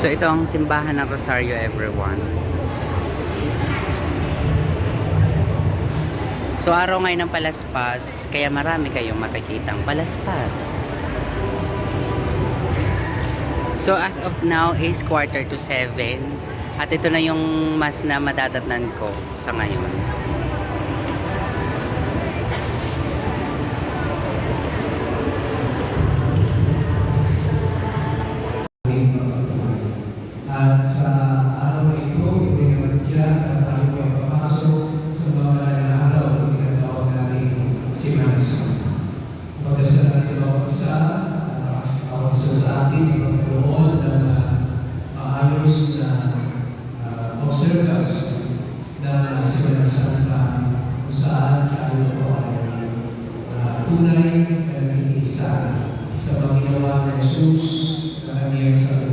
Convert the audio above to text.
So ito ang simbahan ng Rosario everyone. So araw ngayon ng palaspas, kaya marami kayong makikitang palaspas. So as of now is quarter to seven. At ito na yung mas na madadatnan ko sa ngayon. At sa araw na ito, ito naman dyan at tayo ay papasok sa mga na araw na tinatawag natin si Manso. Pagdasal natin ako isa, ako isa sa atin, ipagkaroon ng maayos na uh, observance ng Semana Santa kung saan tayo ay uh, tunay na nag-iisa sa ng Jesus na kaniyang sa